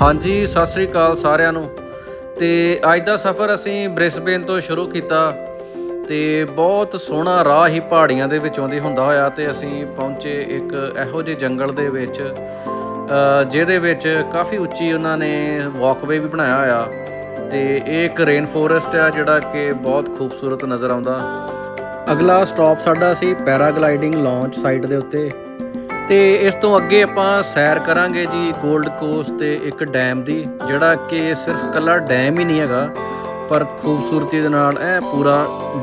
ਹਾਂਜੀ, ਸਤਿ ਸ੍ਰੀ ਅਕਾਲ ਸਾਰਿਆਂ ਨੂੰ। ਤੇ ਅੱਜ ਦਾ ਸਫ਼ਰ ਅਸੀਂ ਬ੍ਰਿਸਬੇਨ ਤੋਂ ਸ਼ੁਰੂ ਕੀਤਾ ਤੇ ਬਹੁਤ ਸੋਹਣਾ ਰਾਹ ਹੀ ਪਹਾੜੀਆਂ ਦੇ ਵਿੱਚੋਂ ਦੀ ਹੁੰਦਾ ਹੋਇਆ ਤੇ ਅਸੀਂ ਪਹੁੰਚੇ ਇੱਕ ਇਹੋ ਜਿਹੇ ਜੰਗਲ ਦੇ ਵਿੱਚ ਜਿਹਦੇ ਵਿੱਚ ਕਾਫੀ ਉੱਚੀ ਉਹਨਾਂ ਨੇ ਵਾਕਵੇ ਵੀ ਬਣਾਇਆ ਹੋਇਆ ਤੇ ਇਹ ਇੱਕ ਰੇਨ ਫੋਰੈਸਟ ਆ ਜਿਹੜਾ ਕਿ ਬਹੁਤ ਖੂਬਸੂਰਤ ਨਜ਼ਰ ਆਉਂਦਾ। ਅਗਲਾ ਸਟਾਪ ਸਾਡਾ ਸੀ ਪੈਰਾਗਲਾਈਡਿੰਗ ਲਾਂਚ ਸਾਈਟ ਦੇ ਉੱਤੇ। ਤੇ ਇਸ ਤੋਂ ਅੱਗੇ ਆਪਾਂ ਸੈਰ ਕਰਾਂਗੇ ਜੀ 골ਡ ਕੋਸਟ ਤੇ ਇੱਕ ਡੈਮ ਦੀ, ਜਿਹੜਾ ਕਿ ਸਿਰਫ ਕੱਲਾ ਡੈਮ ਹੀ ਨਹੀਂ ਹੈਗਾ, ਪਰ ਖੂਬਸੂਰਤੀ ਦੇ ਨਾਲ ਐ ਪੂਰਾ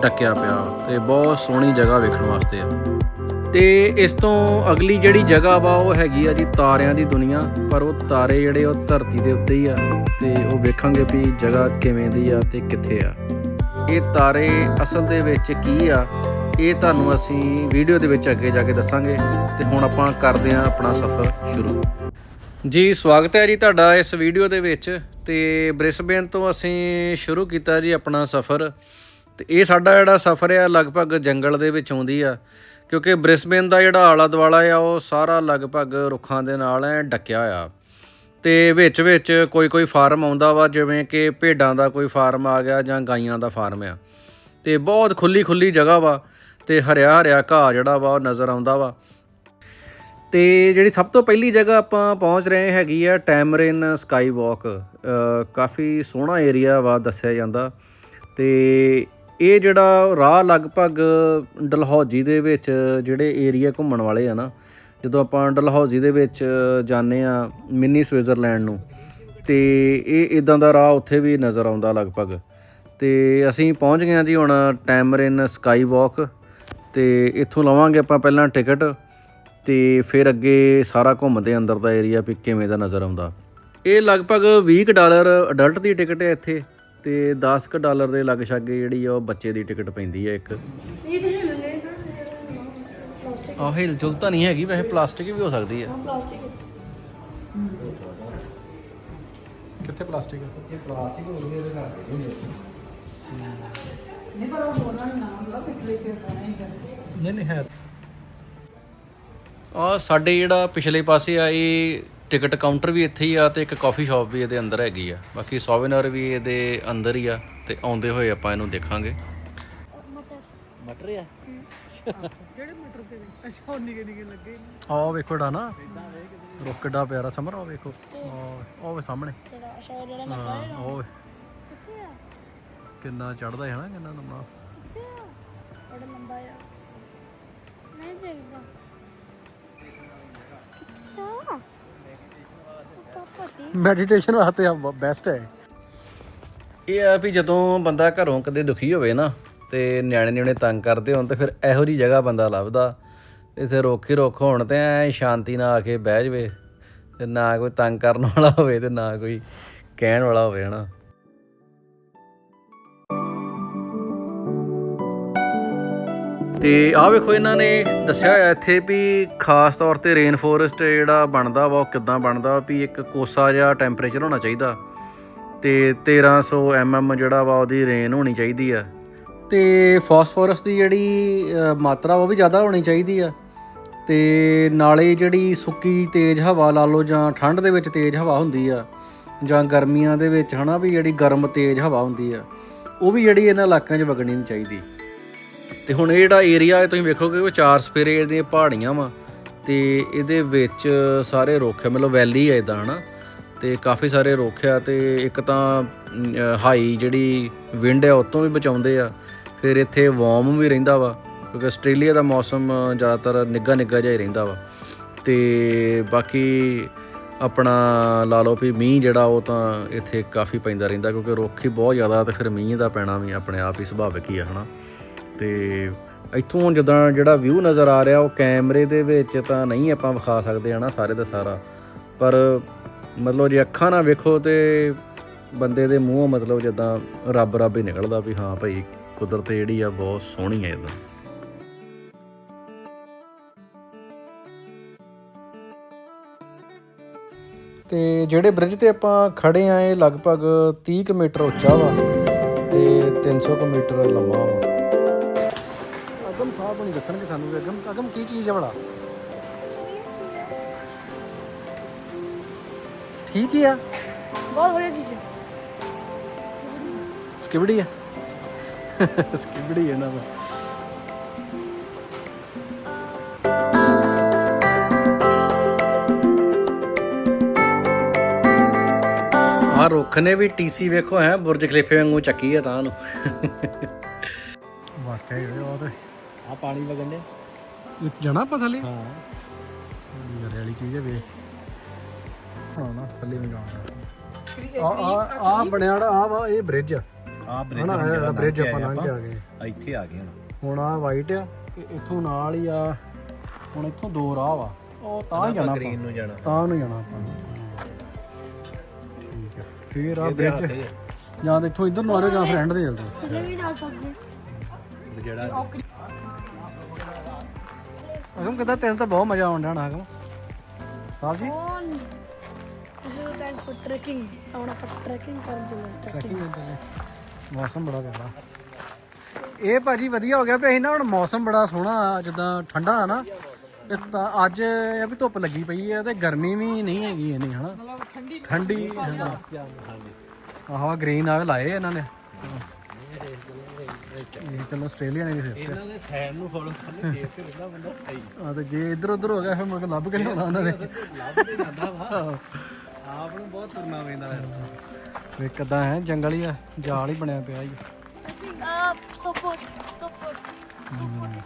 ਡੱਕਿਆ ਪਿਆ ਤੇ ਬਹੁਤ ਸੋਹਣੀ ਜਗ੍ਹਾ ਵੇਖਣ ਵਾਸਤੇ ਆ। ਤੇ ਇਸ ਤੋਂ ਅਗਲੀ ਜਿਹੜੀ ਜਗ੍ਹਾ ਵਾ, ਉਹ ਹੈਗੀ ਆ ਜੀ ਤਾਰਿਆਂ ਦੀ ਦੁਨੀਆ, ਪਰ ਉਹ ਤਾਰੇ ਜਿਹੜੇ ਉਹ ਧਰਤੀ ਦੇ ਉੱਤੇ ਹੀ ਆ ਤੇ ਉਹ ਵੇਖਾਂਗੇ ਵੀ ਜਗ੍ਹਾ ਕਿਵੇਂ ਦੀ ਆ ਤੇ ਕਿੱਥੇ ਆ। ਇਹ ਤਾਰੇ ਅਸਲ ਦੇ ਵਿੱਚ ਕੀ ਆ? ਇਹ ਤੁਹਾਨੂੰ ਅਸੀਂ ਵੀਡੀਓ ਦੇ ਵਿੱਚ ਅੱਗੇ ਜਾ ਕੇ ਦੱਸਾਂਗੇ ਤੇ ਹੁਣ ਆਪਾਂ ਕਰਦੇ ਹਾਂ ਆਪਣਾ ਸਫ਼ਰ ਸ਼ੁਰੂ। ਜੀ, ਸਵਾਗਤ ਹੈ ਜੀ ਤੁਹਾਡਾ ਇਸ ਵੀਡੀਓ ਦੇ ਵਿੱਚ ਤੇ ਬ੍ਰਿਸਬੇਨ ਤੋਂ ਅਸੀਂ ਸ਼ੁਰੂ ਕੀਤਾ ਜੀ ਆਪਣਾ ਸਫ਼ਰ। ਤੇ ਇਹ ਸਾਡਾ ਜਿਹੜਾ ਸਫ਼ਰ ਆ, ਲਗਭਗ ਜੰਗਲ ਦੇ ਵਿੱਚ ਆਉਂਦੀ ਆ। ਕਿਉਂਕਿ ਬ੍ਰਿਸਬੇਨ ਦਾ ਜਿਹੜਾ ਆਲਾ ਦੁਆਲਾ ਆ, ਉਹ ਸਾਰਾ ਲਗਭਗ ਰੁੱਖਾਂ ਦੇ ਨਾਲ ਐ ਡੱਕਿਆ ਹੋਇਆ ਤੇ ਵਿੱਚ ਵਿੱਚ ਕੋਈ ਕੋਈ ਫਾਰਮ ਆਉਂਦਾ ਵਾ, ਜਿਵੇਂ ਕਿ ਭੇਡਾਂ ਦਾ ਕੋਈ ਫਾਰਮ ਆ ਗਿਆ ਜਾਂ ਗਾਈਆਂ ਦਾ ਫਾਰਮ ਆ। ਤੇ ਬਹੁਤ ਖੁੱਲੀ ਖੁੱਲੀ ਜਗ੍ਹਾ ਵਾ। ਤੇ ਹਰਿਆ ਹਰਿਆ ਘਾਹ ਜਿਹੜਾ ਵਾ ਉਹ ਨਜ਼ਰ ਆਉਂਦਾ ਵਾ। ਤੇ ਜਿਹੜੀ ਸਭ ਤੋਂ ਪਹਿਲੀ ਜਗ੍ਹਾ ਆਪਾਂ ਪਹੁੰਚ ਰਹੇ ਹੈਗੀ ਆ ਟੈਮਰਿਨ ਸਕਾਈ ਵਾਕ ਕਾਫੀ ਸੋਹਣਾ ਏਰੀਆ ਵਾ ਦੱਸਿਆ ਜਾਂਦਾ। ਤੇ ਇਹ ਜਿਹੜਾ ਰਾਹ ਲਗਭਗ ਡਲਹੌਜੀ ਦੇ ਵਿੱਚ ਜਿਹੜੇ ਏਰੀਆ ਘੁੰਮਣ ਵਾਲੇ ਆ ਨਾ, ਜਦੋਂ ਆਪਾਂ ਡਲਹੌਜੀ ਦੇ ਵਿੱਚ ਜਾਂਦੇ ਆ ਮਿੰਨੀ ਸਵਿਟਜ਼ਰਲੈਂਡ ਨੂੰ, ਤੇ ਇਹ ਇਦਾਂ ਦਾ ਰਾਹ ਉੱਥੇ ਵੀ ਨਜ਼ਰ ਆਉਂਦਾ ਲਗਭਗ। ਤੇ ਅਸੀਂ ਪਹੁੰਚ ਗਏ ਹਾਂ ਜੀ ਹੁਣ ਟੈਮਰਿਨ ਸਕਾਈ ਵਾਕ ਤੇ ਇੱਥੋਂ ਲਵਾਂਗੇ ਆਪਾਂ ਪਹਿਲਾਂ ਟਿਕਟ ਤੇ ਫਿਰ ਅੱਗੇ ਸਾਰਾ ਘੁੰਮਦੇ ਅੰਦਰ ਦਾ ਏਰੀਆ ਵੀ ਕਿਵੇਂ ਦਾ ਨਜ਼ਰ ਆਉਂਦਾ। ਇਹ ਲਗਭਗ 20 ਕੁ ਡਾਲਰ ਅਡਲਟ ਦੀ ਟਿਕਟ ਹੈ ਇੱਥੇ ਤੇ 10 ਕੁ ਡਾਲਰ ਦੇ ਲੱਗ ਛਾਗੇ ਜਿਹੜੀ ਆ ਉਹ ਬੱਚੇ ਦੀ ਟਿਕਟ ਪੈਂਦੀ ਹੈ ਇੱਕ। ਇਹ ਆਹ ਹਿਲ ਜੁਲ ਤਾਂ ਨਹੀਂ ਹੈਗੀ ਵੈਸੇ ਪਲਾਸਟਿਕ ਵੀ ਹੋ ਸਕਦੀ ਹੈ। ਪਲਾਸਟਿਕ ਕਿੱਥੇ ਪਲਾਸਟਿਕ ਹੈ। ਨਹੀਂ ਪਰ ਉਹ ਹੋਣਾ ਨਹੀਂ ਨਾ ਹੁੰਦਾ ਪਿਛਲੇ ਤੇ ਹੋਣਾ ਹੀ ਨਹੀਂ ਨਹੀਂ ਹੈ। ਆ ਸਾਡੇ ਜਿਹੜਾ ਪਿਛਲੇ ਪਾਸੇ ਆ ਇਹ ਟਿਕਟ ਕਾਊਂਟਰ ਵੀ ਇੱਥੇ ਹੀ ਆ ਤੇ ਇੱਕ ਕਾਫੀ ਸ਼ਾਪ ਵੀ ਇਹਦੇ ਅੰਦਰ ਹੈਗੀ ਆ। ਬਾਕੀ ਸੋਵਨਰ ਵੀ ਇਹਦੇ ਅੰਦਰ ਹੀ ਆ ਤੇ ਆਉਂਦੇ ਹੋਏ ਆਪਾਂ ਇਹਨੂੰ ਦੇਖਾਂਗੇ। ਮਟਰ ਆ? ਜਿਹੜੇ ਮਟਰ ਤੇ ਅੱਛਾ ਉਹ ਨਿਕੇ ਨਿਕੇ ਲੱਗੇ। ਆਹ ਵੇਖੋ ਡਾ ਨਾ ਰੁੱਖ ਕਿੱਡਾ ਪਿਆਰਾ ਸਮਰ ਵੇਖੋ। ਆਹ ਉਹ ਵੇ ਸਾਹਮਣੇ। ਜਿਹੜਾ ਅੱਛਾ ਜਿਹੜਾ ਹਾਂ ਮਟਰ ਉਹ ਵੇ, ਕਿੱਥੇ ਆ? ਕਿੰਨਾ ਚੜਦਾ ਹੈ ਨਾ ਕਿੰਨਾ ਲੰਮਾ ਬੜਾ ਲੰਬਾ ਆ। ਨਹੀਂ ਦੇਖਦਾ। ਮੈਡੀਟੇਸ਼ਨ ਵਾਸਤੇ ਆ ਬੈਸਟ ਹੈ। ਇਹ ਆ ਵੀ ਜਦੋਂ ਬੰਦਾ ਘਰੋਂ ਕਦੇ ਦੁਖੀ ਹੋਵੇ ਨਾ ਤੇ ਨਿਆਣੇ ਨਿਆਣੇ ਤੰਗ ਕਰਦੇ ਹੋਣ ਤੇ ਫਿਰ ਇਹੋ ਜੀ ਜਗ੍ਹਾ ਬੰਦਾ ਲੱਭਦਾ। ਇੱਥੇ ਰੋਖੀ ਰੋਖ ਹੋਣ ਤੇ ਐ ਸ਼ਾਂਤੀ ਨਾਲ ਆ ਕੇ ਬਹਿ ਜਵੇ ਤੇ ਨਾ ਕੋਈ ਤੰਗ ਕਰਨ ਵਾਲਾ ਹੋਵੇ ਤੇ ਨਾ ਕੋਈ ਕਹਿਣ ਵਾਲਾ ਹੋਵੇ ਹਨਾ। ਤੇ ਆਹ ਵੇਖੋ ਇਹਨਾਂ ਨੇ ਦੱਸਿਆ ਹੋਇਆ ਇੱਥੇ ਵੀ ਖਾਸ ਤੌਰ ਤੇ ਰੇਨ ਫੋਰੈਸਟ ਜਿਹੜਾ ਬਣਦਾ ਵਾ ਉਹ ਕਿੱਦਾਂ ਬਣਦਾ ਵੀ ਇੱਕ ਕੋਸਾ ਜਿਹਾ ਟੈਂਪਰੇਚਰ ਹੋਣਾ ਚਾਹੀਦਾ। ਤੇ 1300 mm ਜਿਹੜਾ ਵਾ ਉਹਦੀ ਰੇਨ ਹੋਣੀ ਚਾਹੀਦੀ ਆ। ਤੇ ਫਾਸਫੋਰਸ ਦੀ ਜਿਹੜੀ ਅ, ਮਾਤਰਾ ਉਹ ਵੀ ਜ਼ਿਆਦਾ ਹੋਣੀ ਚਾਹੀਦੀ ਆ। ਤੇ ਨਾਲੇ ਜਿਹੜੀ ਸੁੱਕੀ ਤੇਜ਼ ਹਵਾ ਲਾ ਲਓ ਜਾਂ ਠੰਡ ਦੇ ਵਿੱਚ ਤੇਜ਼ ਹਵਾ ਹੁੰਦੀ ਆ ਜਾਂ ਗਰਮੀਆਂ ਦੇ ਵਿੱਚ ਹਨਾ ਵੀ ਜਿਹੜੀ ਗਰਮ ਤੇਜ਼ ਹਵਾ ਹੁੰਦੀ ਆ ਉਹ ਵੀ ਜਿਹੜੀ ਇਹਨਾਂ ਇਲਾਕਿਆਂ 'ਚ ਵਗਣੀ ਨਹੀਂ ਚਾਹੀਦੀ। ਤੇ ਹੁਣ ਇਹ ਜਿਹੜਾ ਏਰੀਆ ਤੁਸੀਂ ਵੇਖੋਗੇ ਉਹ ਚਾਰ ਸਪੇਰੇ ਦੀਆਂ ਪਹਾੜੀਆਂ ਵਾ ਤੇ ਇਹਦੇ ਵਿੱਚ ਸਾਰੇ ਰੁੱਖ ਹੈ ਮਤਲਬ ਵੈਲੀ ਹੈ ਇਦਾਂ ਹਨਾ? ਤੇ ਕਾਫੀ ਸਾਰੇ ਰੁੱਖ ਆ ਤੇ ਇੱਕ ਤਾਂ ਹਾਈ ਜਿਹੜੀ ਵਿੰਡ ਹੈ ਉਤੋਂ ਵੀ ਬਚਾਉਂਦੇ ਆ। ਫਿਰ ਇੱਥੇ ਵਾਰਮ ਵੀ ਰਹਿੰਦਾ ਵਾ ਕਿਉਂਕਿ ਆਸਟ੍ਰੇਲੀਆ ਦਾ ਮੌਸਮ ਜ਼ਿਆਦਾਤਰ ਨਿੱਘਾ ਨਿੱਘਾ ਜਿਹਾ ਹੀ ਰਹਿੰਦਾ ਵਾ। ਤੇ ਬਾਕੀ ਆਪਣਾ ਲਾ ਲਓ ਵੀ ਮੀਂਹ ਜਿਹੜਾ ਉਹ ਤਾਂ ਇੱਥੇ ਕਾਫੀ ਪੈਂਦਾ ਰਹਿੰਦਾ ਕਿਉਂਕਿ ਰੁੱਖ ਹੀ ਬਹੁਤ ਜ਼ਿਆਦਾ ਤੇ ਫਿਰ ਮੀਂਹ ਦਾ ਪੈਣਾ ਵੀ ਆਪਣੇ ਆਪ ਹੀ ਸੁਭਾਵਿਕ ਹੀ ਆ, ਹਨਾ? ਤੇ ਇੱਥੋਂ ਜਦੋਂ ਜਿਹੜਾ ਵਿਊ ਨਜ਼ਰ ਆ ਰਿਹਾ, ਉਹ ਕੈਮਰੇ ਦੇ ਵਿੱਚ ਤਾਂ ਨਹੀਂ ਆਪਾਂ ਵਿਖਾ ਸਕਦੇ ਹਨਾ ਸਾਰੇ ਦਾ ਸਾਰਾ। ਪਰ ਮਤਲਬ ਜੇ ਅੱਖਾਂ ਨਾਲ ਵੇਖੋ ਤੇ ਬੰਦੇ ਦੇ ਮੂੰਹੋਂ ਮਤਲਬ ਜਿੱਦਾਂ ਰੱਬ ਰੱਬ ਹੀ ਨਿਕਲਦਾ ਵੀ ਹਾਂ ਭਾਈ, ਕੁਦਰਤ ਜਿਹੜੀ ਆ ਬਹੁਤ ਸੋਹਣੀ ਹੈ ਇਦਾਂ। ਤੇ ਜਿਹੜੇ ਬ੍ਰਿਜ ਤੇ ਆਪਾਂ ਖੜੇ ਆ, ਇਹ ਲਗਭਗ 30 ਕੁ ਮੀਟਰ ਉੱਚਾ ਵਾ ਤੇ 300 ਕੁ ਮੀਟਰ ਲੰਮਾ ਵਾ। ਅਗਮ ਸਾਹਿਬ ਨਹੀਂ ਦੱਸਣਗੇ ਸਾਨੂੰ ਵੀ ਅਗਮ ਅਗਮ ਕੀ ਚੀਜ਼ ਹੈ ਬੜਾ ਠੀਕ ਹੀ ਆ। ਬਹੁਤ ਵਧੀਆ ਚੀਜ਼ ਹੈ ਸਕਿਬੜੀ ਆ। ਸਕਿਬੜੀ ਹੈ ਨਾ ਆ ਰੁੱਖ ਨੇ ਵੀ ਟੀਸੀ ਵੇਖੋ ਹੈ ਬੁਰਜ ਖਲੀਫੇ ਵਾਂਗੂ ਚੱਕੀ ਆ ਤਾਂ ਨੂੰ। ਵਾਕਿਆ ਹੀ ਉਹ ਤੇ ਆ ਪਾਣੀ ਵਗਣ ਦੇ। ਇਹ ਜਾਣਾ ਆਪਾਂ ਥੱਲੇ? ਹਾਂ। ਯਾਰ ਵਾਲੀ ਚੀਜ਼ ਹੈ ਵੇ ਹਾਂ ਨਾ ਥੱਲੇ ਨੂੰ ਜਾਣਾ। ਆ ਆ ਆ ਬਣਿਆ ਆ ਵਾ ਇਹ ਬ੍ਰਿਜ ਆ। ਆ ਹਨਾ ਇਹ ਬ੍ਰਿਜ ਆਪਾਂ ਲੰਘ ਕੇ ਆ ਗਏ। ਇੱਥੇ ਆ ਗਏ ਹੁਣ। ਹੁਣ ਆ ਵਾਈਟ ਆ ਤੇ ਇੱਥੋਂ ਨਾਲ ਹੀ ਆ ਹੁਣ ਇੱਥੋਂ ਦੋ ਰਾਹ ਵਾ। ਉਹ ਤਾਂ ਹੀ ਜਾਣਾ ਆਪਾਂ। ਨੂੰ ਜਾਣਾ। ਤਾਂ ਨੂੰ ਜਾਣਾ ਆਪਾਂ। ਠੀਕ ਆ। ਫੇਰ ਆ ਬ੍ਰਿਜ ਜਾਂ ਤਾਂ ਇੱਥੋਂ ਇੱਧਰ ਨੂੰ ਆ ਜਾਂ ਫਿਰ ਐਂਡ ਤੇ ਚੱਲਦੇ ਕਿਤੇ ਵੀ ਜਾ ਸਕਦੇ ਜਿਹੜਾ ਅਗਮ ਕਹਿੰਦਾ ਤੈਨੂੰ ਤਾਂ ਬਹੁਤ ਮਜ਼ਾ ਆਉਂਦਾ ਨਾ ਅਗਮ। ਸਾਹਿਬ ਜੀ? ਕਰਨ ਚੱਲੇ ਮੌਸਮ ਬੜਾ ਕਰਦਾ ਇਹ ਭਾਜੀ ਵਧੀਆ ਹੋ ਗਿਆ ਵੀ ਅਸੀਂ ਨਾ ਹੁਣ ਮੌਸਮ ਬੜਾ ਸੋਹਣਾ ਜਿੱਦਾਂ ਠੰਡਾ ਆ ਨਾ ਤੇ ਤਾਂ ਅੱਜ ਇਹ ਵੀ ਧੁੱਪ ਲੱਗੀ ਪਈ ਹੈ ਤੇ ਗਰਮੀ ਵੀ ਨਹੀਂ ਹੈਗੀ ਇੰਨੀ ਹਨਾ। ਠੰਡੀ। ਠੰਡੀ ਆਹ ਗ੍ਰੀਨ ਆ ਲਾਏ ਇਹਨਾਂ ਨੇ। ਇਹ ਚਲੋ ਆਸਟ੍ਰੇਲੀਆ ਨੇ ਵੀ ਫਿਰ। ਇਹਨਾਂ ਦੇ ਸੈਨ ਨੂੰ ਫੋਲੋ ਕਰਨੇ ਦੇਖ ਕੇ ਰਹਿੰਦਾ ਬੰਦਾ ਸਹੀ। ਆ ਤੇ ਜੇ ਇੱਧਰ ਉੱਧਰ ਹੋ ਗਿਆ ਫਿਰ ਮੁੜ ਕੇ ਲੱਭ ਕੇ ਲਿਆਉਣਾ ਉਹਨਾਂ ਨੇ। ਲੱਭਦੇ ਜਾਂਦਾ ਵਾ। ਆਪ ਨੂੰ ਬਹੁਤ ਤੁਰਨਾ ਪੈਂਦਾ ਫਿਰ। ਇੱਕ ਹੈ ਜੰਗਲ ਹੀ ਆ ਜਾਲ ਹੀ ਬਣਿਆ ਪਿਆ ਜੀ। Uh support support support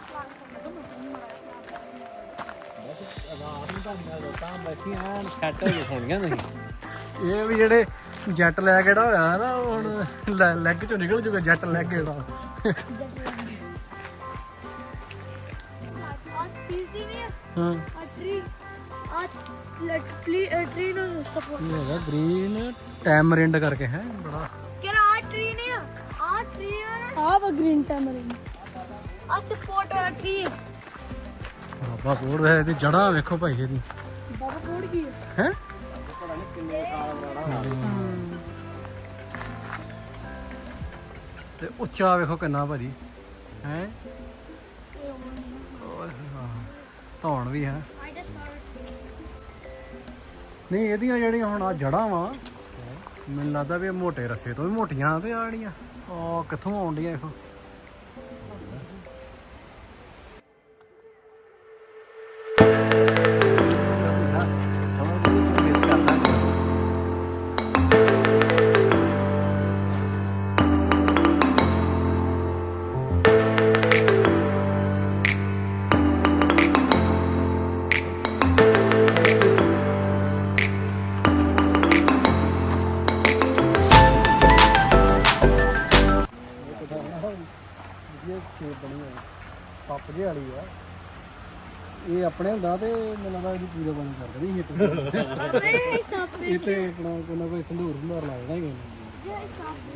ਆਪ ਨੂੰ ਤਾਂ ਤਾਂ ਬੈਠੀ ਐਨ ਸੈੱਟ ਹੋ ਕੇ ਸੋਣੀਆਂ ਨਹੀਂ ਇਹ ਵੀ ਜਿਹੜੇ ਜੱਟ ਲੈ ਕਿਹੜਾ ਹੋਇਆ ਨਾ ਉਹ ਹੁਣ ਲੈ- ਲੈਗ ਚੋਂ ਨਿਕਲ ਜੂਗਾ ਜੱਟ ਲੈਗ ਜਿਹੜਾ ਆ ਚੀਜ਼ ਦੀ ਨਹੀਂ ਹਾਂ। ਆ ਟਰੀ ਆ ਲੈਟ ਪਲੀ ਟਰੀ ਨੂੰ ਸਪੋਰਟ ਇਹ ਹੈਗਾ ਗ੍ਰੀਨ ਟੈਮਰਿੰਡ ਕਰਕੇ ਹੈ? ਬੜਾ। ਕਿਹੜਾ ਆ ਟਰੀ ਨੇ ਆ ਟਰੀ ਆ ਵਾ ਗ੍ਰੀਨ ਟੈਮਰਿੰਡ ਆ ਸਪੋਰਟ ਵਾਲਾ ਟਰੀ ਬਾਬਾ ਬੋੜ ਵੇ ਇਹਦੀ ਜੜਾਂ ਵੇਖੋ ਭਾਈ ਇਹਦੀ। ਬਾਬਾ ਕੋੜ ਕੀ ਹੈ? ਤੇ ਉੱਚਾ ਵੇਖੋ ਕਿੰਨਾ ਭਾਜੀ। ਹੈ? ਧੌਣ ਵੀ ਹੈ। ਨਹੀਂ ਇਹਦੀਆਂ ਜਿਹੜੀਆਂ ਹੁਣ ਆ ਜੜਾਂ ਵਾ ਮੈਨੂੰ ਲੱਗਦਾ ਵੀ ਇਹ ਮੋਟੇ ਰਸੇ ਤੋਂ ਵੀ ਮੋਟੀਆਂ ਤੇ ਆ ਜਿਹੜੀਆਂ। ਉਹ ਕਿੱਥੋਂ ਆਉਂਦੀਆਂ ਦੇਖੋ ਹੁੰਦਾ ਤੇ ਮੈਨੂੰ ਲੱਗਦਾ ਇਹਦੀ ਪੂਜਾ ਬਣੀ ਕਰ ਦੇਣੀ ਹਿੱਟ ਅਰੇ ਸੱਪ ਇਹ ਤੇ ਆਪਣਾ ਕੋਈ ਨਾ ਕੋਈ ਸੰਧੂਰ ਸੰਧਾਰ ਲਾ ਦੇਣਾ ਹੀ। ਇਹ ਸੱਪ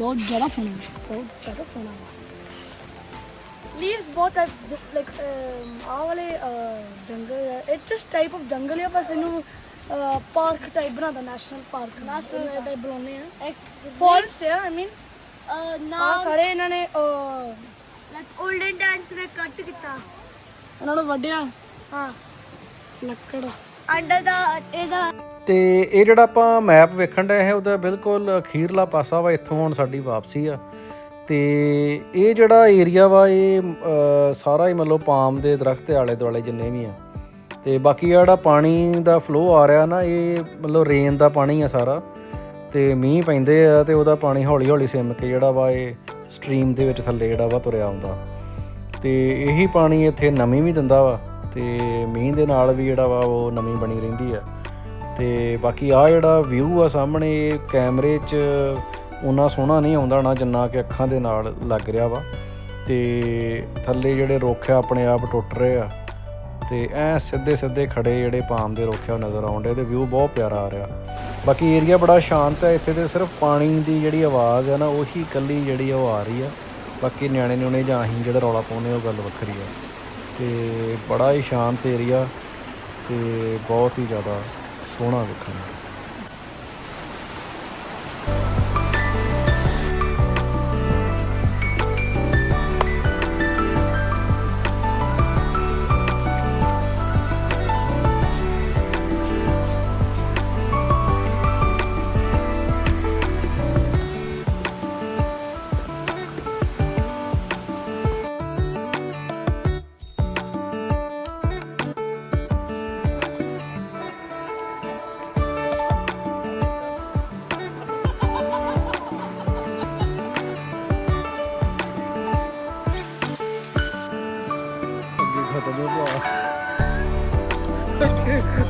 ਬਹੁਤ ਜ਼ਿਆਦਾ ਸੋਹਣਾ ਬਹੁਤ ਜ਼ਿਆਦਾ ਸੋਹਣਾ ਲੀਵਸ ਬਹੁਤ ਲਾਈਕ ਆ ਵਾਲੇ ਅਹ, ਜੰਗਲ ਹੈ। ਇਟ ਜਸਟ ਟਾਈਪ ਆਫ ਜੰਗਲ ਹੈ ਬਸ ਇਹਨੂੰ ਪਾਰਕ ਟਾਈਪ ਬਣਾਦਾ ਨੈਸ਼ਨਲ ਪਾਰਕ ਨੈਸ਼ਨਲ ਟਾਈਪ ਬਣਾਉਂਦੇ ਆ ਇੱਕ ਫੋਰੈਸਟ ਹੈ ਆਈ ਮੀਨ ਆ ਸਾਰੇ ਇਹਨਾਂ ਨੇ ਲਾਈਕ 올ਡਨ ਟਾਈਮਸ ਨੇ ਕੱਟ ਕੀਤਾ। ਇਹਨਾਂ ਨੂੰ ਵੱਢਿਆ। ਹਾਂ। ਲੱਕੜ। ਅੰਡਰ ਦਾ ਇਹਦਾ ਤੇ ਇਹ ਜਿਹੜਾ ਆਪਾਂ ਮੈਪ ਵੇਖਣ ਡਏ ਹੈ, ਉਹਦਾ ਬਿਲਕੁਲ ਅਖੀਰਲਾ ਪਾਸਾ ਵਾ, ਇੱਥੋਂ ਹੁਣ ਸਾਡੀ ਵਾਪਸੀ ਆ। ਤੇ ਇਹ ਜਿਹੜਾ ਏਰੀਆ ਵਾ, ਇਹ ਸਾਰਾ ਹੀ ਮਤਲਬ ਪਾਮ ਦੇ ਦਰਖਤ ਦੇ ਆਲੇ ਦੁਆਲੇ ਜਿੰਨੇ ਵੀ ਆ। ਤੇ ਬਾਕੀ ਜਿਹੜਾ ਪਾਣੀ ਦਾ ਫਲੋ ਆ ਰਿਹਾ ਨਾ, ਇਹ ਮਤਲਬ ਰੇਨ ਦਾ ਪਾਣੀ ਆ ਸਾਰਾ। ਤੇ ਮੀਂਹ ਪੈਂਦੇ ਆ ਤੇ ਉਹਦਾ ਪਾਣੀ ਹੌਲੀ ਹੌਲੀ ਸਿਮ ਕੇ ਜਿਹੜਾ ਵਾ, ਇਹ ਸਟਰੀਮ ਦੇ ਵਿੱਚ ਥੱਲੇ ਜਿਹੜਾ ਵਾ ਤੁਰਿਆ ਆਉਂਦਾ। ਤੇ ਇਹੀ ਪਾਣੀ ਇੱਥੇ ਨਮੀ ਵੀ ਦਿੰਦਾ ਵਾ, ਤੇ ਮੀਂਹ ਦੇ ਨਾਲ ਵੀ ਜਿਹੜਾ ਵਾ, ਉਹ ਨਵੀਂ ਬਣੀ ਰਹਿੰਦੀ ਆ। ਤੇ ਬਾਕੀ ਆ ਜਿਹੜਾ ਵਿਊ ਆ ਸਾਹਮਣੇ, ਇਹ ਕੈਮਰੇ 'ਚ ਉਨਾ ਸੋਹਣਾ ਨਹੀਂ ਆਉਂਦਾ ਨਾ, ਜਿੰਨਾ ਕਿ ਅੱਖਾਂ ਦੇ ਨਾਲ ਲੱਗ ਰਿਹਾ ਵਾ। ਤੇ ਥੱਲੇ ਜਿਹੜੇ ਰੁੱਖ ਆ, ਆਪਣੇ ਆਪ ਟੁੱਟ ਰਹੇ ਆ। ਤੇ ਐ ਸਿੱਧੇ ਸਿੱਧੇ ਖੜੇ ਜਿਹੜੇ ਪਾਮ ਦੇ ਰੁੱਖ ਆ, ਉਹ ਨਜ਼ਰ ਆਉਂਦੇ ਤੇ ਵਿਊ ਬਹੁਤ ਪਿਆਰਾ ਆ ਰਿਹਾ। ਬਾਕੀ ਏਰੀਆ ਬੜਾ ਸ਼ਾਂਤ ਹੈ ਇੱਥੇ ਤੇ ਸਿਰਫ ਪਾਣੀ ਦੀ ਜਿਹੜੀ ਆਵਾਜ਼ ਹੈ ਨਾ, ਉਹੀ ਇਕੱਲੀ ਜਿਹੜੀ ਆ ਉਹ ਆ ਰਹੀ ਆ। ਬਾਕੀ ਨਿਆਣੇ ਨਿਉਣੇ ਜਾਂ ਅਸੀਂ ਜਿਹੜਾ ਰੌਲਾ ਪਾਉਂਦੇ ਉਹ ਗੱਲ ਵੱਖਰੀ ਆ। ਤੇ ਬੜਾ ਹੀ ਸ਼ਾਂਤ ਏਰੀਆ ਤੇ ਬਹੁਤ ਹੀ ਜ਼ਿਆਦਾ ਸੋਹਣਾ ਵੇਖਣ ਨੂੰ।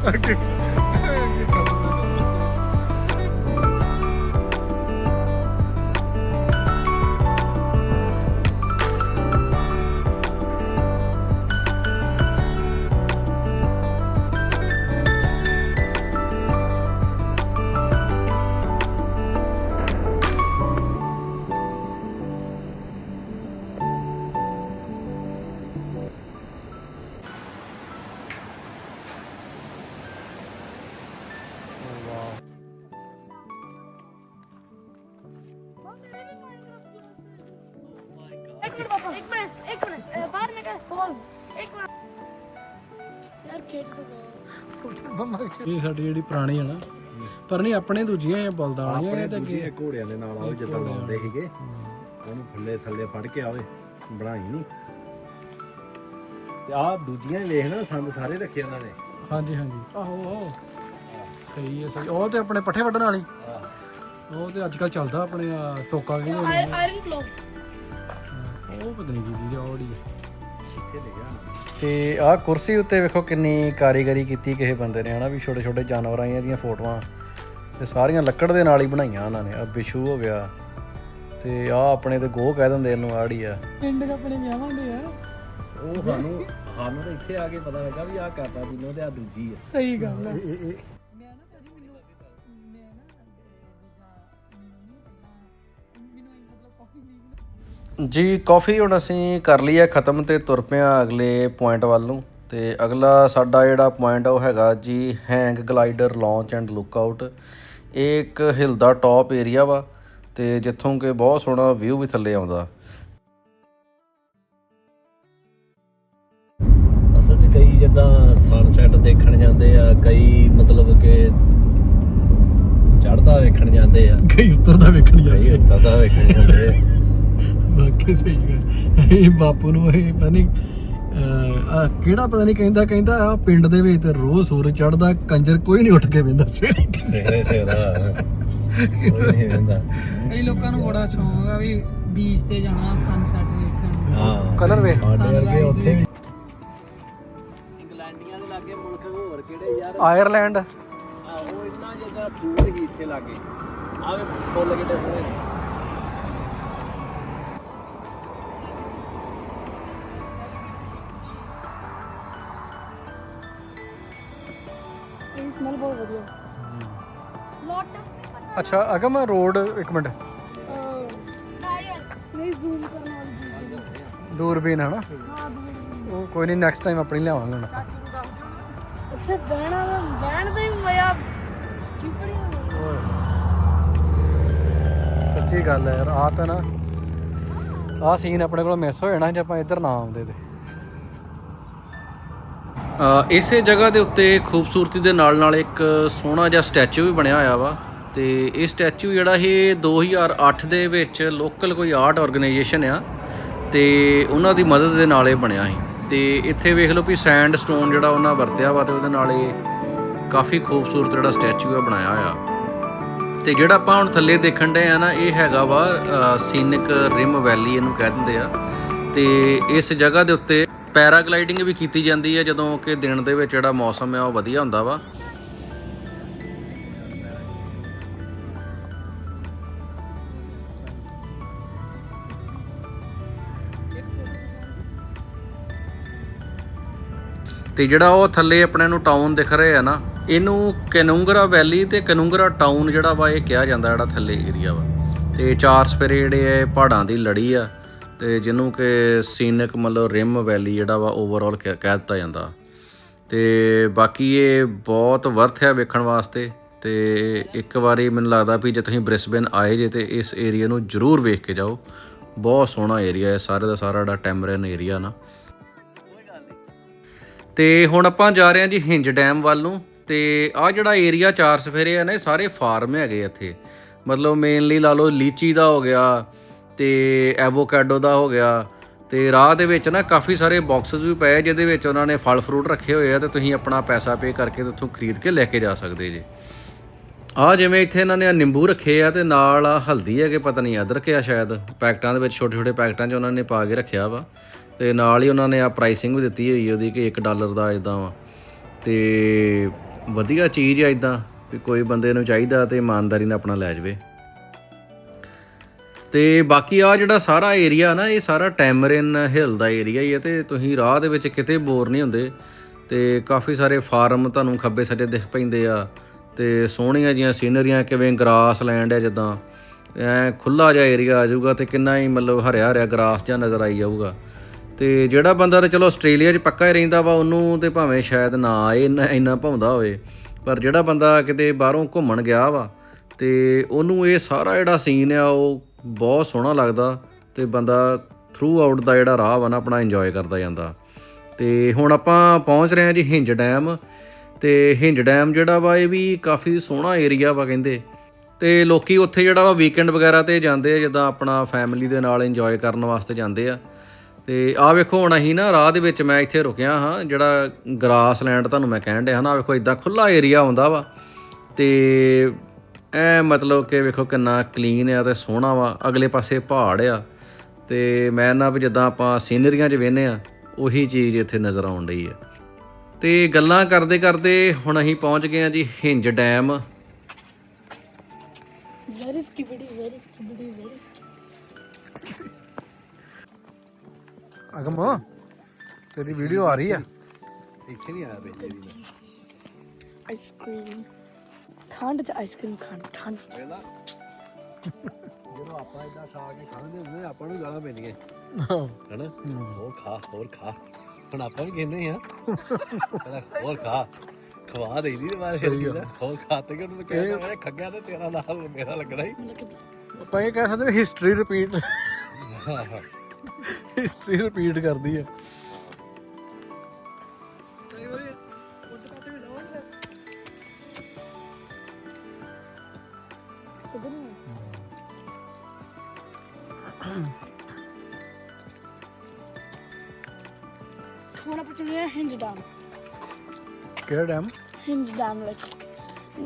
ਅੱਗੇ ਇੱਕ ਇਹ ਸਾਡੀ ਜਿਹੜੀ ਪੁਰਾਣੀ ਹੈ ਨਾ ਪਰ ਨਹੀਂ ਆਪਣੇ ਦੂਜੀਆਂ ਆ ਬਲਦਾਂ ਵਾਲੀਆਂ ਇਹ ਤਾਂ ਦੂਜੇ ਘੋੜਿਆਂ ਦੇ ਨਾਲ ਆਓ ਜਿੱਦਾਂ ਲਾਉਂਦੇ ਸੀਗੇ ਉਹਨੂੰ ਥੱਲੇ ਥੱਲੇ ਫੜ ਕੇ ਆਵੇ ਬਣਾਈ ਨਹੀਂ ਤੇ ਆਹ ਦੂਜੀਆਂ ਵੇਖ ਨਾ ਸੰਦ ਸਾਰੇ ਰੱਖੇ ਉਹਨਾਂ ਨੇ। ਹਾਂਜੀ ਹਾਂਜੀ। ਆਹੋ ਸਹੀ ਹੈ ਸਹੀ ਉਹ ਤੇ ਆਪਣੇ ਪੱਠੇ ਵੱਢਣ ਵਾਲੀ। ਉਹ ਤੇ ਅੱਜ ਕੱਲ ਚੱਲਦਾ ਆਪਣੇ ਆ ਟੋਕਾ ਵੀ ਉਹ ਆਇਰਨ ਕਲੋ ਉਹ ਪਤਾ ਨਹੀਂ ਕੀ ਚੀਜ਼ ਆ ਉਹੜੀ ਤੇ ਆਹ ਕੁਰਸੀ ਉੱਤੇ ਵੇਖੋ ਕਿੰਨੀ ਕਾਰੀਗਰੀ ਕੀਤੀ ਕਿਸੇ ਬੰਦੇ ਨੇ ਹਨਾ ਵੀ ਛੋਟੇ ਛੋਟੇ ਜਾਨਵਰਾਂ ਦੀਆਂ ਫੋਟੋਆਂ। ਤੇ ਸਾਰੀਆਂ ਲੱਕੜ ਦੇ ਨਾਲ ਹੀ ਬਣਾਈਆਂ ਉਹਨਾਂ ਨੇ ਆ ਬਿਸ਼ੂ ਹੋ ਗਿਆ। ਤੇ ਆ ਆਪਣੇ ਤੇ ਗੋਹ ਕਹਿ ਦਿੰਦੇ ਇਹਨੂੰ ਆੜੀ ਆ। ਪਿੰਡ ਦੇ ਆਪਣੇ ਵਿਆਹਾਂ ਦੇ ਆ। ਉਹ ਸਾਨੂੰ ਸਾਨੂੰ ਤਾਂ ਇੱਥੇ ਆ ਕੇ ਪਤਾ ਲੱਗਾ ਵੀ ਆਹ ਕਰਦਾ ਜਿੰਨੋਂ ਤੇ ਆ ਦੂਜੀ ਆ। ਸਹੀ ਗੱਲ ਆ। ਜੀ ਕਾਫੀ ਹੁਣ ਅਸੀਂ ਕਰ ਲਈ ਹੈ ਖਤਮ ਤੇ ਤੁਰ ਪਏ ਹਾਂ ਅਗਲੇ ਪੁਆਇੰਟ ਵੱਲ ਨੂੰ ਤੇ ਅਗਲਾ ਸਾਡਾ ਜਿਹੜਾ ਪੁਆਇੰਟ ਉਹ ਹੈਗਾ ਜੀ hang glider launch and look out ਇਹ ਇੱਕ ਹਿਲਦਾ ਟੌਪ ਏਰੀਆ ਵਾ ਤੇ ਜਿੱਥੋਂ ਕਿ ਬਹੁਤ ਸੋਹਣਾ ਵਿਊ ਵੀ ਥੱਲੇ ਆਉਂਦਾ। ਅਸਲ 'ਚ ਕਈ ਜਿੱਦਾਂ ਸਨਸੈਟ ਦੇਖਣ ਜਾਂਦੇ ਆ ਕਈ ਮਤਲਬ ਕਿ ਚੜਦਾ ਵੇਖਣ ਜਾਂਦੇ ਆ। ਕਈ ਉਤਰਦਾ ਵੇਖਣ ਜਾਂਦੇ ਉੱਤਰਦਾ ਵੇਖਣ ਜਾਂਦੇ ਆ। ਵਾਕਈ ਸਹੀ ਗੱਲ। ਇਹ ਬਾਪੂ ਨੂੰ ਇਹ ਪਤਾ ਨਹੀਂ ਆਹ ਕਿਹੜਾ ਪਤਾ ਨਹੀਂ ਕਹਿੰਦਾ ਕਹਿੰਦਾ ਆ ਪਿੰਡ ਦੇ ਵਿੱਚ ਤੇ ਰੋਜ਼ ਸੂਰਜ ਚੜਦਾ ਕੰਜਰ ਕੋਈ ਨਹੀਂ ਉੱਠ ਕੇ ਵੇਂਦਾ ਸਵੇਰੇ। ਸਵੇਰੇ ਸਵੇਰਾ ਕੋਈ ਨਹੀਂ ਹੁੰਦਾ ਕਈ ਲੋਕਾਂ ਨੂੰ ਬੜਾ ਸ਼ੌਂਕ ਆ ਵੀ ਬੀਚ ਤੇ ਜਾਣਾ ਸਨਸੈਟ ਵੇਖਣ। ਨੂੰ ਹਾਂ ਕਲਰ ਵੇਖ। ਸਾਡੇ ਵਰਗੇ ਉੱਥੇ ਵੀ ਇੰਗਲੈਂਡੀਆਂ ਦੇ ਲਾਗੇ ਮੁਲਕ ਹੋਰ ਕਿਹੜੇ ਯਾਰ? ਆਇਰਲੈਂਡ ਆ ਉਹ ਇੰਨਾ ਜ਼ਿਆਦਾ ਫੂਡ ਹੀ ਇੱਥੇ ਲਾਗੇ। ਆਵੇ ਫੁੱਲ ਕਿਤੇ ਸੋਹਣੇ ਇਹਦੀ ਸਮੈਲ ਬਹੁਤ ਵਧੀਆ। ਲੋਟ ਅੱਛਾ ਅਗਮ ਰੋਡ ਇੱਕ ਮਿੰਟ। ਨਾਰੀਅਲ ਨਹੀਂ ਜ਼ੂਮ ਨਾ ਉਹ ਕੋਈ ਨਹੀਂ ਨੈਕਸਟ ਟਾਈਮ ਆਪਣੀ ਲਿਆਵਾਂਗੇ ਹੁਣ ਇੱਥੇ ਬਹਿਣਾ ਦਾ ਬਹਿਣ ਦਾ ਹੀ ਮਜ਼ਾ ਕਿਪੜੀ ਸੱਚੀ ਗੱਲ ਹੈ ਯਾਰ ਆ ਤਾਂ ਨਾ ਆ ਸੀਨ ਆਪਣੇ ਕੋਲ ਮਿਸ ਹੋ ਜਾਣਾ ਜੇ ਆਪਾਂ ਇੱਧਰ ਨਾ ਆਉਂਦੇ ਤੇ। ਇਸੇ ਜਗ੍ਹਾ ਦੇ ਉੱਤੇ ਖੂਬਸੂਰਤੀ ਦੇ ਨਾਲ ਨਾਲ ਇੱਕ ਸੋਹਣਾ ਜਿਹਾ ਸਟੈਚੂ ਵੀ ਬਣਿਆ ਹੋਇਆ ਵਾ ਤੇ ਇਹ ਸਟੈਚੂ ਜਿਹੜਾ ਇਹ 2008 ਦੇ ਵਿੱਚ ਲੋਕਲ ਕੋਈ ਆਰਟ ਆਰਗੇਨਾਈਜੇਸ਼ਨ ਆ ਤੇ ਉਹਨਾਂ ਦੀ ਮਦਦ ਦੇ ਨਾਲ ਇਹ ਬਣਿਆ ਸੀ। ਤੇ ਇੱਥੇ ਵੇਖ ਲਓ ਵੀ ਸੈਂਡ ਸਟੋਨ ਜਿਹੜਾ ਉਹਨਾਂ ਵਰਤਿਆ ਵਾ ਤੇ ਉਹਦੇ ਨਾਲ ਇਹ ਕਾਫੀ ਖੂਬਸੂਰਤ ਜਿਹੜਾ ਸਟੈਚੂ ਆ ਬਣਾਇਆ ਹੋਇਆ। ਤੇ ਜਿਹੜਾ ਆਪਾਂ ਹੁਣ ਥੱਲੇ ਦੇਖਣ ਡਏ ਆ ਨਾ, ਇਹ ਹੈਗਾ ਵਾ ਸੀਨਿਕ ਰਿਮ ਵੈਲੀ ਇਹਨੂੰ ਕਹਿ ਦਿੰਦੇ ਆ। ਤੇ ਇਸ ਜਗ੍ਹਾ ਦੇ ਉੱਤੇ ਪੈਰਾਗਲਾਈਡਿੰਗ ਵੀ ਕੀਤੀ ਜਾਂਦੀ ਹੈ ਜਦੋਂ ਕਿ ਦਿਨ ਦੇ ਵਿੱਚ ਜਿਹੜਾ ਮੌਸਮ ਹੈ ਉਹ ਵਧੀਆ ਹੁੰਦਾ ਵਾ। ਤੇ ਜਿਹੜਾ ਉਹ ਥੱਲੇ ਆਪਣੇ ਨੂੰ ਟਾਊਨ ਦਿਖ ਰਿਹਾ ਹੈ ਨਾ, ਇਹਨੂੰ ਕਨੂੰਗਰਾ ਵੈਲੀ ਤੇ ਕਨੂੰਗਰਾ ਟਾਊਨ ਜਿਹੜਾ ਵਾ ਇਹ ਕਿਹਾ ਜਾਂਦਾ ਜਿਹੜਾ ਥੱਲੇ ਏਰੀਆ ਵਾ। ਤੇ ਚਾਰ ਸਪੇਰੇ ਜਿਹੜੇ ਆ ਪਹਾੜਾਂ ਦੀ ਲੜੀ ਆ। ਤੇ ਜਿਹਨੂੰ ਕਿ ਸੀਨਿਕ ਮਤਲਬ ਰਿਮ ਵੈਲੀ ਜਿਹੜਾ ਵਾ ਓਵਰਆਲ ਕਹਿ ਦਿੱਤਾ ਜਾਂਦਾ। ਤੇ ਬਾਕੀ ਇਹ ਬਹੁਤ ਵਰਥ ਹੈ ਵੇਖਣ ਵਾਸਤੇ ਤੇ ਇੱਕ ਵਾਰੀ ਮੈਨੂੰ ਲੱਗਦਾ ਵੀ ਜੇ ਤੁਸੀਂ ਬ੍ਰਿਸਬਨ ਆਏ ਜੇ ਤੇ ਇਸ ਏਰੀਆ ਨੂੰ ਜ਼ਰੂਰ ਵੇਖ ਕੇ ਜਾਓ। ਬਹੁਤ ਸੋਹਣਾ ਏਰੀਆ ਹੈ, ਸਾਰੇ ਦਾ ਸਾਰਾ ਜਿਹੜਾ ਟੈਮਰਨ ਏਰੀਆ ਨਾ। ਤੇ ਹੁਣ ਆਪਾਂ ਜਾ ਰਹੇ ਹਾਂ ਜੀ ਹਿੰਜ ਡੈਮ ਵੱਲ ਨੂੰ ਤੇ ਆ ਜਿਹੜਾ ਏਰੀਆ ਚਾਰ ਸਫੇਰੇ ਆ ਨੇ ਸਾਰੇ ਫਾਰਮ ਹੈਗੇ ਇੱਥੇ। ਮਤਲਬ ਮੇਨਲੀ ਲਾ ਲਓ ਲੀਚੀ ਦਾ ਹੋ ਗਿਆ ਤੇ ਐਵੋਕੈਡੋ ਦਾ ਹੋ ਗਿਆ ਤੇ ਰਾਹ ਦੇ ਵਿੱਚ ਨਾ ਕਾਫੀ ਸਾਰੇ ਬਾਕਸਸ ਵੀ ਪਏ ਜਿਹਦੇ ਵਿੱਚ ਉਹਨਾਂ ਨੇ ਫਲ ਫਰੂਟ ਰੱਖੇ ਹੋਏ ਆ ਤੇ ਤੁਸੀਂ ਆਪਣਾ ਪੈਸਾ ਪੇ ਕਰਕੇ ਤੇ ਉੱਥੋਂ ਖਰੀਦ ਕੇ ਲੈ ਕੇ ਜਾ ਸਕਦੇ ਜੀ। ਆ ਜਿਵੇਂ ਇੱਥੇ ਇਹਨਾਂ ਨੇ ਆਹ ਨਿੰਬੂ ਰੱਖੇ ਆ ਤੇ ਨਾਲ ਆ ਹਲਦੀ ਹੈਗੇ, ਪਤਾ ਨਹੀਂ ਅਦਰਕ ਆ ਸ਼ਾਇਦ, ਪੈਕਟਾਂ ਦੇ ਵਿੱਚ ਛੋਟੇ ਛੋਟੇ ਪੈਕਟਾਂ 'ਚ ਉਹਨਾਂ ਨੇ ਪਾ ਕੇ ਰੱਖਿਆ ਵਾ। ਤੇ ਨਾਲ ਹੀ ਉਹਨਾਂ ਨੇ ਆ ਪ੍ਰਾਈਸਿੰਗ ਵੀ ਦਿੱਤੀ ਹੋਈ ਉਹਦੀ ਕਿ 1 ਡਾਲਰ ਦਾ ਇਦਾਂ ਵਾ। ਤੇ ਵਧੀਆ ਚੀਜ਼ ਆ ਇਦਾਂ ਵੀ ਕੋਈ ਬੰਦੇ ਨੂੰ ਚਾਹੀਦਾ ਤੇ ਇਮਾਨਦਾਰੀ ਨਾਲ ਆਪਣਾ ਲੈ ਜਾਵੇ। ਤੇ ਬਾਕੀ ਆ ਜਿਹੜਾ ਸਾਰਾ ਏਰੀਆ ਨਾ, ਇਹ ਸਾਰਾ ਟੈਮਰਿਨ ਹਿੱਲ ਦਾ ਏਰੀਆ ਹੀ ਹੈ ਤੇ ਤੁਸੀਂ ਰਾਹ ਦੇ ਵਿੱਚ ਕਿਤੇ ਬੋਰ ਨਹੀਂ ਹੁੰਦੇ। ਤੇ ਕਾਫੀ ਸਾਰੇ ਫਾਰਮ ਤੁਹਾਨੂੰ ਖੱਬੇ ਸੱਜੇ ਦਿਖ ਪੈਂਦੇ ਆ ਤੇ ਸੋਹਣੀਆਂ ਜੀਆਂ ਸੀਨਰੀਆਂ ਕਿਵੇਂ ਗ੍ਰਾਸ ਲੈਂਡ ਹੈ ਜਿੱਦਾਂ। ਐ ਖੁੱਲਾ ਜਿਹਾ ਏਰੀਆ ਆ ਜਾਊਗਾ ਤੇ ਕਿੰਨਾ ਹੀ ਮਤਲਬ ਹਰਿਆ ਹਰਿਆ ਗ੍ਰਾਸ ਜਿਹਾ ਨਜ਼ਰ ਆਈ ਜਾਊਗਾ। ਤੇ ਜਿਹੜਾ ਬੰਦਾ ਤੇ ਚਲੋ ਆਸਟ੍ਰੇਲੀਆ 'ਚ ਪੱਕਾ ਹੀ ਰਹਿੰਦਾ ਵਾ, ਉਹਨੂੰ ਤੇ ਭਾਵੇਂ ਸ਼ਾਇਦ ਨਾ ਆਏ, ਇੰਨਾ ਇੰਨਾ ਭਾਉਂਦਾ ਹੋਵੇ। ਪਰ ਜਿਹੜਾ ਬੰਦਾ ਕਿਤੇ ਬਾਹਰੋਂ ਘੁੰਮਣ ਗਿਆ ਵਾ ਤੇ ਉਹਨੂੰ ਇਹ ਸਾਰਾ ਜਿਹੜਾ ਸੀਨ ਆ, ਉਹ ਬਹੁਤ ਸੋਹਣਾ ਲੱਗਦਾ ਤੇ ਬੰਦਾ ਥਰੂ ਆਊਟ ਦਾ ਜਿਹੜਾ ਰਾਹ ਵਾ ਨਾ ਆਪਣਾ ਇੰਜੋਏ ਕਰਦਾ ਜਾਂਦਾ। ਤੇ ਹੁਣ ਆਪਾਂ ਪਹੁੰਚ ਰਹੇ ਹਾਂ ਜੀ ਹਿੰਜ ਡੈਮ ਤੇ ਹਿੰਜ ਡੈਮ ਜਿਹੜਾ ਵਾ ਇਹ ਵੀ ਕਾਫੀ ਸੋਹਣਾ ਏਰੀਆ ਵਾ ਕਹਿੰਦੇ। ਤੇ ਲੋਕੀ ਉੱਥੇ ਜਿਹੜਾ ਵਾ ਵੀਕਐਂਡ ਵਗੈਰਾ ਤੇ ਜਾਂਦੇ ਆ, ਜਿੱਦਾਂ ਆਪਣਾ ਫੈਮਿਲੀ ਦੇ ਨਾਲ ਇੰਜੋਏ ਕਰਨ ਵਾਸਤੇ ਜਾਂਦੇ ਆ। ਤੇ ਆਹ ਵੇਖੋ ਹੁਣ ਅਸੀਂ ਨਾ ਰਾਹ ਦੇ ਵਿੱਚ ਮੈਂ ਇੱਥੇ ਰੁਕਿਆ ਹਾਂ, ਜਿਹੜਾ ਗ੍ਰਾਸਲੈਂਡ ਤੁਹਾਨੂੰ ਮੈਂ ਕਹਿਣ ਡਿਆ ਨਾ ਵੇਖੋ ਇਦਾਂ ਖੁੱਲਾ ਏਰੀਆ ਹੁੰਦਾ ਵਾ। ਤੇ ਐ ਮਤਲਬ ਕਿ ਵੇਖੋ ਕਿੰਨਾ ਕਲੀਨ ਆ ਤੇ ਸੋਹਣਾ ਵਾ। ਅਗਲੇ ਪਾਸੇ ਪਹਾੜ ਆ ਤੇ ਮੈਂ ਨਾ ਵੀ ਜਿੱਦਾਂ ਆਪਾਂ ਸੀਨਰੀਆਂ 'ਚ ਵੇਖਨੇ ਆ ਉਹੀ ਚੀਜ਼ ਇੱਥੇ ਨਜ਼ਰ ਆਉਣ ਰਹੀ ਹੈ ਤੇ ਗੱਲਾਂ ਕਰਦੇ ਕਰਦੇ ਹੁਣ ਅਸੀਂ ਪਹੁੰਚ ਗਏ ਆ ਜੀ ਹਿੰਜ ਡੈਮ. ਅਗਮ ਤੇਰੀ ਵੀਡੀਓ ਆ ਰਹੀ ਆ। ਇੱਥੇ ਨਹੀਂ ਦੀ। Ice cream. ਠੰਡ ਚ ਆਈਸ ਕ੍ਰੀਮ ਖਾਣ ਠੰਡ। ਜਦੋਂ ਆਪਾਂ ਇਦਾਂ ਖਾ ਕੇ ਖਾਂਦੇ ਹੁੰਦੇ ਆਪਾਂ ਨੂੰ ਗਾਲਾਂ ਪੈਂਦੀਆਂ। ਹੈਨਾ? ਹੋਰ ਖਾ ਹੋਰ ਖਾ। ਹੁਣ ਆਪਾਂ ਵੀ ਕਹਿੰਦੇ ਆ। ਕਹਿੰਦਾ ਹੋਰ ਖਾ। ਖਵਾ ਦੇਈਦੀ ਤੇ ਕਹਿੰਦਾ ਹੋਰ ਖਾ ਤੇ ਕਿ ਉਹਨੂੰ ਕਹਿੰਦਾ ਮੈਂ ਖੱਗਿਆ ਤੇ ਤੇਰਾ ਨਾਲ ਮੇਰਾ ਲੱਗਣਾ ਹੀ। ਆਪਾਂ ਇਹ ਕਹਿ ਸਕਦੇ ਹਿਸਟਰੀ ਰਿਪੀਟ ਹਿਸਟਰੀ ਰਿਪੀਟ ਕਰਦੀ ਆ। ਕਿਹੜਾ ਡੈਮ ਹਿੰਜ ਡੈਮ ਲਾਈਕ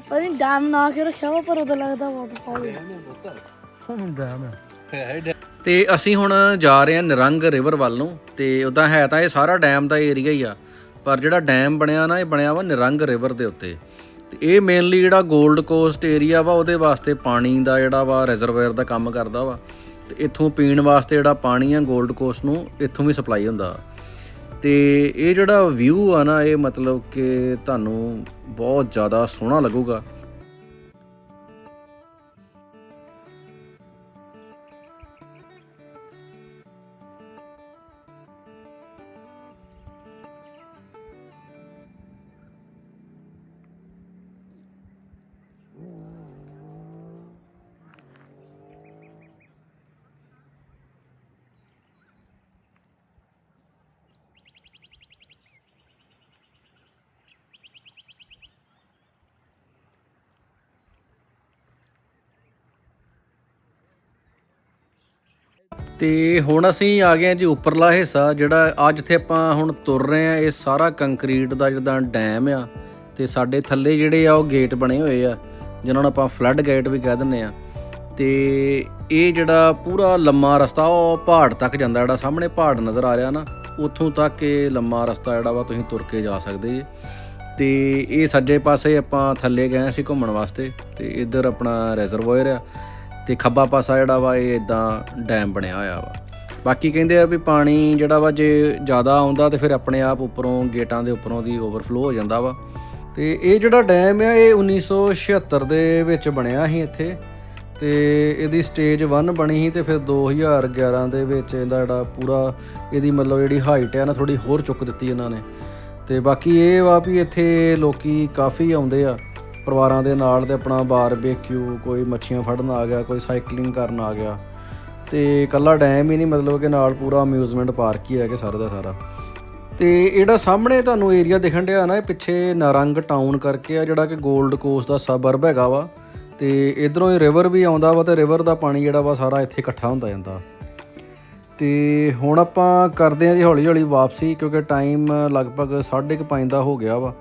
ਪਤਾ ਨਹੀਂ ਡੈਮ ਨਾ ਕੇ ਰੱਖਿਆ ਵਾ ਪਰ ਉਹਦਾ ਲੱਗਦਾ ਵਾਟਰਫਾਲ ਡੈਮ ਹੈ ਤੇ ਅਸੀਂ ਹੁਣ ਜਾ ਰਹੇ ਹਾਂ ਨਿਰੰਗ ਰਿਵਰ ਵੱਲ ਨੂੰ ਤੇ ਉਦਾਂ ਹੈ ਤਾਂ ਇਹ ਸਾਰਾ ਡੈਮ ਦਾ ਏਰੀਆ ਹੀ ਆ ਪਰ ਜਿਹੜਾ ਡੈਮ ਬਣਿਆ ਨਾ ਇਹ ਬਣਿਆ ਵਾ ਨਿਰੰਗ ਰਿਵਰ ਦੇ ਉੱਤੇ। ਤੇ ਇਹ ਮੇਨਲੀ ਜਿਹੜਾ 골ਡ ਕੋਸਟ ਏਰੀਆ ਵਾ ਉਹਦੇ ਵਾਸਤੇ ਪਾਣੀ ਦਾ ਜਿਹੜਾ ਵਾ ਰਿਜ਼ਰਵਾਇਰ ਦਾ ਕੰਮ ਕਰਦਾ ਵਾ। ਤੇ ਇੱਥੋਂ ਪੀਣ ਵਾਸਤੇ ਜਿਹੜਾ ਪਾਣੀ ਆ 골ਡ ਕੋਸਟ ਨੂੰ ਇੱਥੋਂ ਵੀ ਸਪਲਾਈ ਹੁੰਦਾ। ਤੇ ਇਹ ਜਿਹੜਾ ਵਿਊ ਆ ਨਾ ਇਹ ਮਤਲਬ ਕਿ ਤੁਹਾਨੂੰ ਬਹੁਤ ਜ਼ਿਆਦਾ ਸੋਹਣਾ ਲੱਗੂਗਾ। ਤੇ ਹੁਣ ਅਸੀਂ ਆ ਗਏ ਹਾਂ ਜੀ ਉੱਪਰਲਾ ਹਿੱਸਾ, ਜਿਹੜਾ ਅੱਜ ਜਿੱਥੇ ਆਪਾਂ ਹੁਣ ਤੁਰ ਰਹੇ ਆ ਇਹ ਸਾਰਾ ਕੰਕਰੀਟ ਦਾ ਜਿੱਦਾਂ ਡੈਮ ਆ ਤੇ ਸਾਡੇ ਥੱਲੇ ਜਿਹੜੇ ਆ ਉਹ ਗੇਟ ਬਣੇ ਹੋਏ ਆ, ਜਿਨ੍ਹਾਂ ਨੂੰ ਆਪਾਂ ਫਲੱਡ ਗੇਟ ਵੀ ਕਹਿ ਦਿੰਦੇ ਆ। ਤੇ ਇਹ ਜਿਹੜਾ ਪੂਰਾ ਲੰਮਾ ਰਸਤਾ, ਉਹ ਪਹਾੜ ਤੱਕ ਜਾਂਦਾ ਜਿਹੜਾ ਸਾਹਮਣੇ ਪਹਾੜ ਨਜ਼ਰ ਆ ਰਿਹਾ ਨਾ, ਉੱਥੋਂ ਤੱਕ ਇਹ ਲੰਮਾ ਰਸਤਾ ਜਿਹੜਾ ਵਾ ਤੁਸੀਂ ਤੁਰ ਕੇ ਜਾ ਸਕਦੇ ਜੀ। ਤੇ ਇਹ ਸੱਜੇ ਪਾਸੇ ਆਪਾਂ ਥੱਲੇ ਗਏ ਸੀ ਘੁੰਮਣ ਵਾਸਤੇ, ਤੇ ਇੱਧਰ ਆਪਣਾ ਰਿਜ਼ਰਵੋਇਰ ਆ। ਤੇ ਖੱਬਾ ਪਾਸਾ ਜਿਹੜਾ ਵਾ ਇਹ ਇਦਾਂ ਡੈਮ ਬਣਿਆ ਹੋਇਆ ਵਾ। ਬਾਕੀ ਕਹਿੰਦੇ ਆ ਵੀ ਪਾਣੀ ਜਿਹੜਾ ਵਾ ਜੇ ਜ਼ਿਆਦਾ ਆਉਂਦਾ ਤੇ ਫਿਰ ਆਪਣੇ ਆਪ ਉੱਪਰੋਂ ਗੇਟਾਂ ਦੇ ਉੱਪਰੋਂ ਦੀ ਓਵਰਫਲੋ ਹੋ ਜਾਂਦਾ ਵਾ। ਤੇ ਇਹ ਜਿਹੜਾ ਡੈਮ ਆ, ਇਹ 1976 ਦੇ ਵਿੱਚ ਬਣਿਆ ਸੀ ਇੱਥੇ। ਤੇ ਇਹਦੀ ਸਟੇਜ 1 ਬਣੀ ਸੀ ਤੇ ਫਿਰ 2011 ਦੇ ਵਿੱਚ ਇਹਦਾ ਜਿਹੜਾ ਪੂਰਾ ਇਹਦੀ ਮਤਲਬ ਜਿਹੜੀ ਹਾਈਟ ਹੈ ਨਾ ਥੋੜੀ ਹੋਰ ਚੁੱਕ ਦਿੱਤੀ ਇਹਨਾਂ ਨੇ। ਤੇ ਬਾਕੀ ਇਹ ਵਾ ਵੀ ਇੱਥੇ ਲੋਕੀ ਕਾਫੀ ਆਉਂਦੇ ਆ। ਪਰਿਵਾਰਾਂ ਦੇ ਨਾਲ ਤੇ ਆਪਣਾ ਬਾਰਬੇਕਿਊ ਕੋਈ ਮੱਛੀਆਂ ਫੜਨ ਆ ਗਿਆ, ਕੋਈ ਸਾਈਕਲਿੰਗ ਕਰਨ ਆ ਗਿਆ। ਤੇ ਕੱਲਾ ਡੈਮ ਹੀ ਨਹੀਂ, ਮਤਲਬ ਕਿ ਨਾਲ ਪੂਰਾ ਅਮਿਊਜ਼ਮੈਂਟ ਪਾਰਕ ਹੀ ਹੈ ਕਿ ਸਾਰਾ ਦਾ ਸਾਰਾ। ਤੇ ਇਹੜਾ ਸਾਹਮਣੇ ਤੁਹਾਨੂੰ ਏਰੀਆ ਦਿਖਣ ਡਿਆ ਨਾ, ਇਹ ਪਿੱਛੇ ਨਾਰੰਗ ਟਾਊਨ ਕਰਕੇ ਆ, ਜਿਹੜਾ ਕਿ 골ਡ ਕੋਸਟ ਦਾ ਸਬਰਬ ਹੈਗਾ ਵਾ। ਤੇ ਇਧਰੋਂ ਹੀ ਰਿਵਰ ਵੀ ਆਉਂਦਾ ਵਾ ਤੇ ਰਿਵਰ ਦਾ ਪਾਣੀ ਜਿਹੜਾ ਵਾ ਸਾਰਾ ਇੱਥੇ ਇਕੱਠਾ ਹੁੰਦਾ ਜਾਂਦਾ। ਤੇ ਹੁਣ ਆਪਾਂ ਕਰਦੇ ਹਾਂ ਜੀ ਹੌਲੀ ਹੌਲੀ ਵਾਪਸੀ, ਕਿਉਂਕਿ ਟਾਈਮ ਲਗਭਗ 5:30 ਦਾ ਹੋ ਗਿਆ ਵਾ।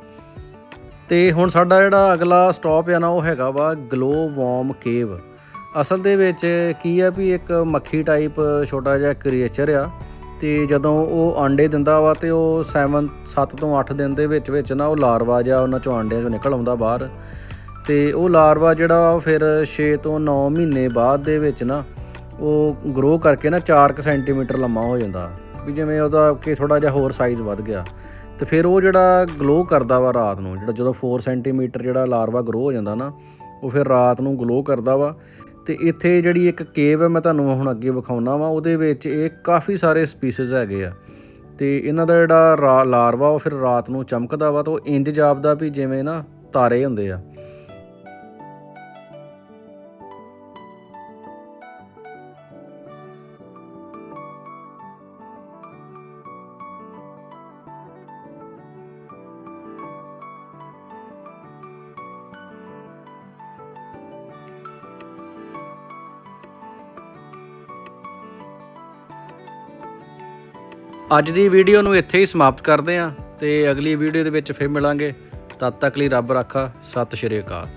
ਤੇ ਹੁਣ ਸਾਡਾ ਜਿਹੜਾ ਅਗਲਾ ਸਟਾਪ ਆ ਨਾ, ਉਹ ਹੈਗਾ ਵਾ ਗਲੋ ਵਾਰਮ ਕੇਵ ਅਸਲ ਦੇ ਵਿੱਚ ਕੀ ਆ ਵੀ ਇੱਕ ਮੱਖੀ ਟਾਈਪ ਛੋਟਾ ਜਿਹਾ ਕ੍ਰੀਏਚਰ ਆ, ਤੇ ਜਦੋਂ ਉਹ ਆਂਡੇ ਦਿੰਦਾ ਵਾ ਤੇ ਉਹ 7 7 ਤੋਂ 8 ਦਿਨ ਦੇ ਵਿੱਚ ਵਿੱਚ ਨਾ ਉਹ ਲਾਰਵਾ ਜਿਹਾ ਉਹਨਾਂ ਚੋਂ ਆਂਡਿਆਂ ਚੋਂ ਨਿਕਲ ਆਉਂਦਾ ਬਾਹਰ। ਤੇ ਉਹ ਲਾਰਵਾ ਜਿਹੜਾ ਉਹ ਫਿਰ 6 ਤੋਂ 9 ਮਹੀਨੇ ਬਾਅਦ ਦੇ ਵਿੱਚ ਨਾ ਉਹ ਗਰੋ ਕਰਕੇ ਨਾ 4 ਸੈਂਟੀਮੀਟਰ ਲੰਮਾ ਹੋ ਜਾਂਦਾ। ਵੀ ਜਿਵੇਂ ਉਹਦਾ ਕਿ ਥੋੜਾ ਜਿਹਾ ਹੋਰ ਸਾਈਜ਼ ਵੱਧ ਗਿਆ। ਤੇ ਫਿਰ ਉਹ ਜਿਹੜਾ ਗਲੋ ਕਰਦਾ ਵਾ ਰਾਤ ਨੂੰ, ਜਿਹੜਾ ਜਦੋਂ 4 ਸੈਂਟੀਮੀਟਰ ਜਿਹੜਾ ਲਾਰਵਾ ਗਰੋ ਹੋ ਜਾਂਦਾ ਨਾ, ਉਹ ਫਿਰ ਰਾਤ ਨੂੰ ਗਲੋ ਕਰਦਾ ਵਾ। ਤੇ ਇੱਥੇ ਜਿਹੜੀ ਇੱਕ ਕੇਵ ਹੈ ਮੈਂ ਤੁਹਾਨੂੰ ਹੁਣ ਅੱਗੇ ਵਿਖਾਉਣਾ ਵਾ, ਉਹਦੇ ਵਿੱਚ ਇਹ ਕਾਫੀ ਸਾਰੇ ਸਪੀਸੀਜ਼ ਹੈਗੇ ਆ। ਤੇ ਇਹਨਾਂ ਦਾ ਜਿਹੜਾ ਰਾ- ਲਾਰਵਾ ਉਹ ਫਿਰ ਰਾਤ ਨੂੰ ਚਮਕਦਾ ਵਾ, ਤਾਂ ਉਹ ਇੰਜ ਜਾਪਦਾ ਵੀ ਜਿਵੇਂ ਨਾ ਤਾਰੇ ਹੁੰਦੇ ਆ। ਅੱਜ ਦੀ ਵੀਡੀਓ ਨੂੰ ਇੱਥੇ ਹੀ ਸਮਾਪਤ ਕਰਦੇ ਹਾਂ ਤੇ ਅਗਲੀ ਵੀਡੀਓ ਦੇ ਵਿੱਚ ਫਿਰ ਮਿਲਾਂਗੇ। ਤਦ ਤੱਕ ਲਈ ਰੱਬ ਰਾਖਾ, ਸਤਿ ਸ਼੍ਰੀ ਅਕਾਲ।